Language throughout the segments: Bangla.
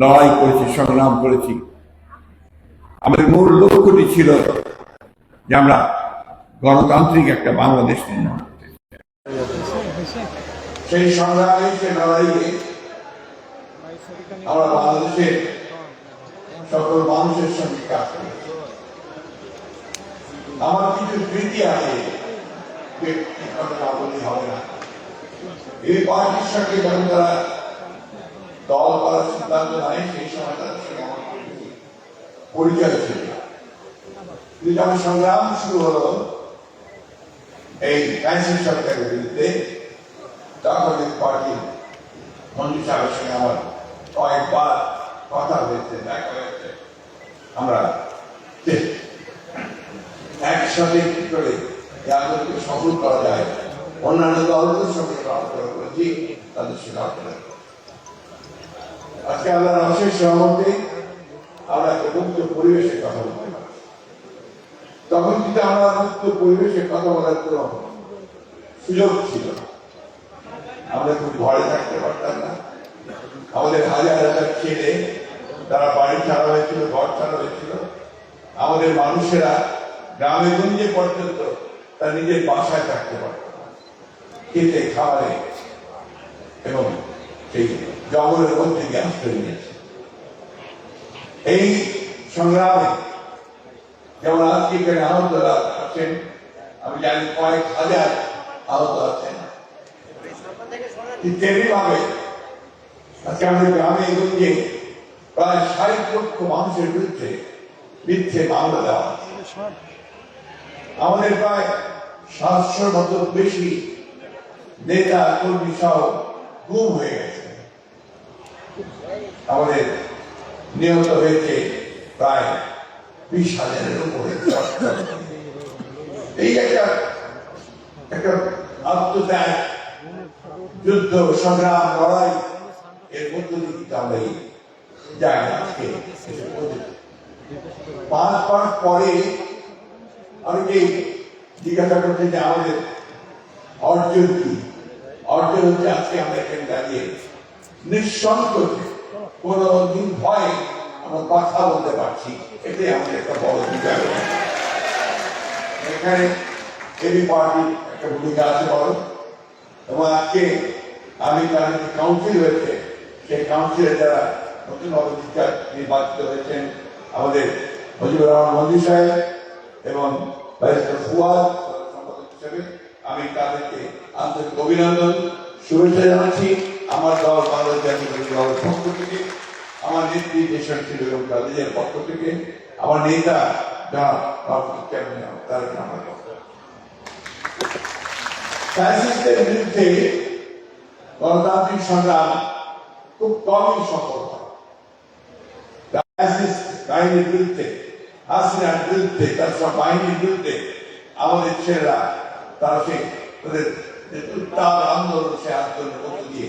লড়াই করেছি, সংগ্রাম করেছি। আমাদের মূল লক্ষ্যটি ছিল যে আমরা গণতান্ত্রিক একটা বাংলাদেশ নির্মাণ করতে সেই সংগ্রামে, সেই লড়াইয়ে আমরা বাংলাদেশের সকল মানুষের সঙ্গে কাজ করি আমার কিছু স্মৃতি আছে হবে না। এই পার্টির সঙ্গে যখন তারা দল করার সিদ্ধান্ত নেয়, সেই সময় তাদের আমার পরিচয় ছিল যখন সংগ্রাম শুরু হলো, এই ফ্যান্সি সরকারের বিরুদ্ধে তখন পার্টির মন্ত্রী সাহেবের সঙ্গে আমার কয়েকবার কথা হয়েছে, দেখা হয়েছে আমরা একসাথে কি করে এই সফল করা যায়, অন্যান্য দলদের সঙ্গে আলোচনা করেছি তাদের সঙ্গে আলোচনা। আজকে আমরা অশেষ সহমতে আমরা একটা মুক্ত পরিবেশে কথা বলতে তখন কিন্তু আমরা মুক্ত পরিবেশে কথা বলার কোনো সুযোগ ছিল আমরা খুব ঘরে থাকতে পারতাম না। আমাদের হাজার হাজার ছেলে, তারা বাড়ি ছাড়া হয়েছিল, ঘর ছাড়া হয়েছিল। আমাদের মানুষেরা গ্রামে গঞ্জে পর্যন্ত তার নিজের বাসায় থাকতে পারত। খেতে খাবারে এবং সেই জঙ্গলের মধ্যে দিয়ে আশ্রয় নিয়েছে এই সংগ্রামে যেমন আজকে এখানে আহতরা আছেন আমি জানি কয়েক হাজার আহত আছেন। ঠিক তেমনি ভাবে আজকে আমাদের গ্রামে গঞ্জে প্রায় ষাট লক্ষ মানুষের বিরুদ্ধে মিথ্যে মামলা দেওয়া। আমাদের প্রায় সাতশোর মতো বেশি নেতা, কর্মী সহ গুম হয়ে গেছে। আমাদের নিহত হয়েছে প্রায় বিশ হাজারের উপরে এই একটা একটা আত্মত্যাগ, যুদ্ধ, সংগ্রাম, লড়াই, এর মধ্য দিয়ে আমরা আজকে। পাঁচ মাস পরে অনেকেই জিজ্ঞাসা করছে যে আমাদের অর্জন কি অর্জন হচ্ছে আজকে আমরা এখানে দাঁড়িয়ে নিঃসংকোচে কোনো দিন ভয়ে আমরা কথা বলতে পারছি এটাই আমাদের একটা বড় বিজয় এখানে এবি পার্টির একটা ভূমিকা আছে বড় এবং আজকে আমি তার কাউন্সিল হয়েছে। সেই কাউন্সিলে যারা নতুন অধিকার নির্বাচিত হয়েছেন, আমাদের মুজিবুর রহমান মন্দির সাহেব এবং ব্যারিস্টার ফুয়াদ সম্পাদক হিসেবে আমি তাদেরকে আন্তরিক অভিনন্দন, শুভেচ্ছা জানাচ্ছি। আমার দল বাংলাদেশ জাতীয় দলের পক্ষ থেকে, আমার নেত্রী এবং তাদের পক্ষ থেকে, আমার নেতা খুব সফল বিরুদ্ধে, হাসিনার বিরুদ্ধে আমাদের ছেলেরা, তারা সেই আন্দোলন, সে আন্দোলনের মধ্য দিয়ে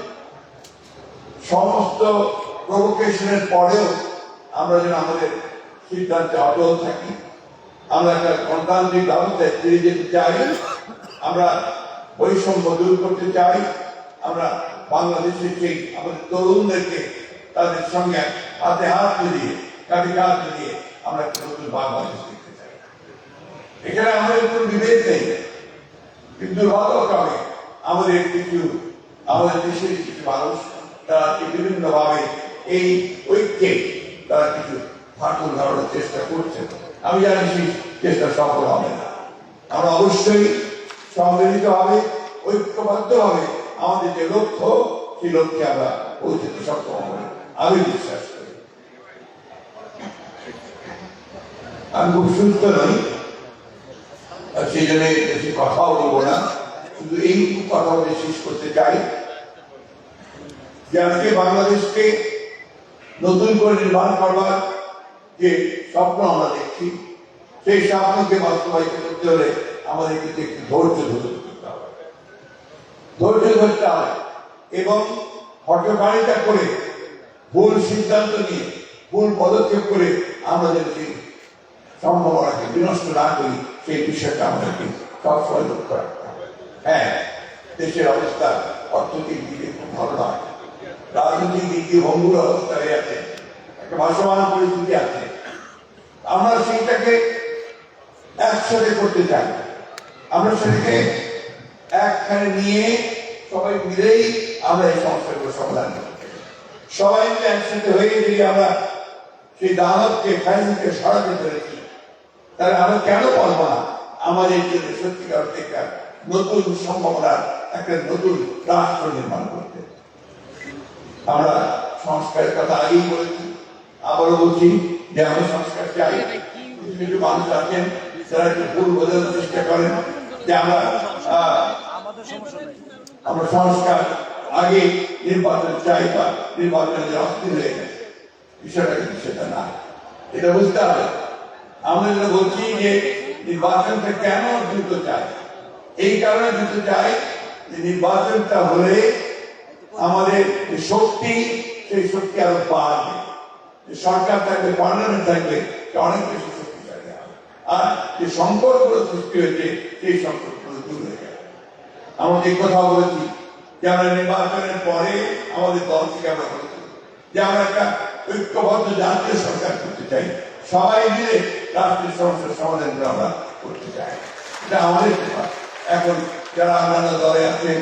সমস্ত প্রভোকেশনের পরেও আমরা যেন আমাদের সিদ্ধান্তে অটল থাকি। আমরা একটা গণতান্ত্রিক ব্যবস্থায় ফিরে যেতে চাই। আমরা বৈষম্য দূর করতে চাই। আমরা বাংলাদেশের সেই আমাদের তরুণদেরকে তাদের সঙ্গে হাতে হাত মিলিয়ে, কাঁধে কাঁধ মিলিয়ে আমরা একটা নতুন বাংলাদেশ দেখতে চাই। এখানে আমাদের কোনো বিভেদ নেই। কিন্তু দুর্ভাগ্যক্রমে আমাদের কিছু আমাদের দেশের কিছু মানুষ তারা বিভিন্ন ভাবে এই ঐক্যে তারা কিছু ফাটল ধরানোর চেষ্টা করছে আমি জানি সেই চেষ্টা সফল হবে না। আমরা অবশ্যই সম্মিলিত হবে ঐক্যবদ্ধ হবে আমাদের যে লক্ষ্য, সেই লক্ষ্যে আমরা পৌঁছতে সক্ষম হবে। আমি বিশ্বাস করি। আমি খুব সুস্থ নই সেই জন্য কথাও বলব না। শুধু এই কথা বলে শেষ করতে চাই। যে আজকে বাংলাদেশকে নতুন করে নির্মাণ করবার যে স্বপ্ন আমরা দেখছি, সেই স্বপ্নকে বাস্তবায়িত করতে হলে আমাদের কিন্তু একটু ধৈর্য ধরে ধৈর্য ধরতে হবে এবং হটকারিতা করে ভুল সিদ্ধান্ত নিয়ে, ভুল পদক্ষেপ করে আমরা যদি সম্ভাবনাকে বিনষ্ট না করি, সেই বিষয়টা আমাদেরকে সবসময় লক্ষ্য রাখতে হবে। হ্যাঁ দেশের অবস্থা অর্থনৈতিক দিকে খুব ভালো নয়। রাজনৈতিক দিক দিয়ে ভঙ্গুর অবস্থা হয়ে আছে। একটা ভাসমান পরিস্থিতি আছে। আমরা সেইটাকে একসাথে করতে চাই। আমরা সেটাকে একখানে নিয়ে সবাই মিলেই আমরা এই সমস্যাগুলো সমাধান সবাই মিলে একসাথে হয়ে যদি আমরা সেই দানবকে ফ্যাসিকে সরাতে পেরেছি, তাহলে আমরা কেন পারব না? আমাদের জন্য সত্যিকার একটা নতুন সম্ভাবনার, একটা নতুন রাষ্ট্র নির্মাণ করতে। আমরা সংস্কারের কথা আগেই বলেছি। আবারও বলছি যে আমরা সংস্কার চাই কিছু কিছু মানুষ আছেন যারা একটু ভুল বোঝানোর চেষ্টা করেন যে আমরা আমরা সংস্কার আগে নির্বাচন চাই বা নির্বাচনের অস্থির হয়ে গেছে। বিষয়টা কিন্তু সেটা না। এটা বুঝতে হবে। আমরা যেটা বলছি যে নির্বাচনটা কেন দ্রুত চাই? এই কারণে দ্রুত চাই যে নির্বাচনটা হলে আমাদের শক্তি, সেই শক্তি আরও বাড়বে। সরকার থাকবে, পার্লামেন্ট থাকবে অনেক বেশি শক্তি হবে। আর যে সংকটগুলো সৃষ্টি হয়েছে, সেই সংকটগুলো দূর হয়ে যাবে কথা বলেছি, যে আমরা নির্বাচনের পরে আমাদের দল থেকে আমরা যে আমরা একটা ঐক্যবদ্ধ জাতীয় সরকার করতে চাই, সবাই মিলে রাষ্ট্রীয় সমস্যার সমাধান আমরা করতে চাই। এটা আমাদের এখন যারা অন্যান্য দলে আছেন,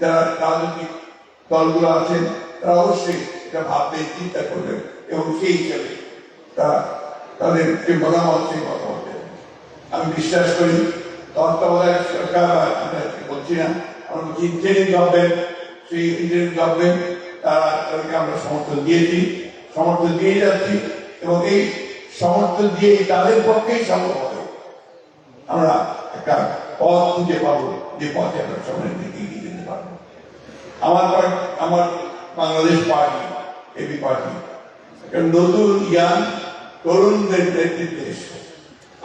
যারা রাজনৈতিক দলগুলো আছেন, তারা অবশ্যই এটা ভাববেন চিন্তা করবেন এবং সেই হিসাবে তারা তাদের যে মতামত সেই মতামত আমি বিশ্বাস করি, তত্ত্বাবধায়ক সরকার বলছি না, আমরা ইন্টারিম গভর্নমেন্ট সেই ইন্টারিম গভর্নমেন্ট তারা তাদেরকে আমরা সমর্থন দিয়েছি, সমর্থন দিয়ে যাচ্ছি এবং এই সমর্থন দিয়ে তাদের পক্ষেই সম্ভব হবে। আমরা একটা পথ খুঁজে পাবো, যে পথে আমরা সামনের দিকে এগিয়ে যেতে পারব আমার পার্টি আমার বাংলাদেশ পার্টি এবি পার্টি নতুন ইয়াং তরুণদের নেতৃত্বে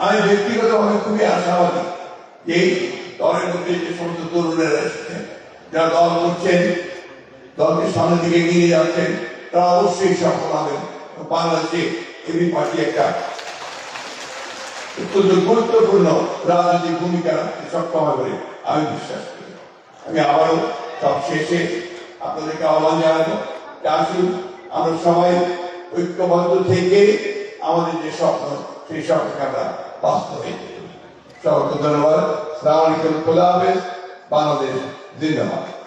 আমি ব্যক্তিগতভাবে খুবই আশাবাদী এই দলের মধ্যে যে সমস্ত তরুণেরা এসেছেন যারা দল করছেন, দলকে সামনের দিকে এগিয়ে যাচ্ছেন, তারা অবশ্যই সফল হবেন বাংলাদেশে এবি পার্টি একটা অত্যন্ত গুরুত্বপূর্ণ রাজনৈতিক ভূমিকা রাখতে সক্ষম হবে আমি বিশ্বাস করি। আমি আবারও সব শেষে আপনাদেরকে আহ্বান জানাব আসুন আমরা সবাই ঐক্যবদ্ধ থেকে আমাদের যে স্বপ্ন, সেই স্বপ্নকে আমরা বাস্তবায়িত সবাইকে ধন্যবাদ। সালাম আলাইকুম। খোলা হাফেজ। বাংলাদেশ জিন্দাবাদ।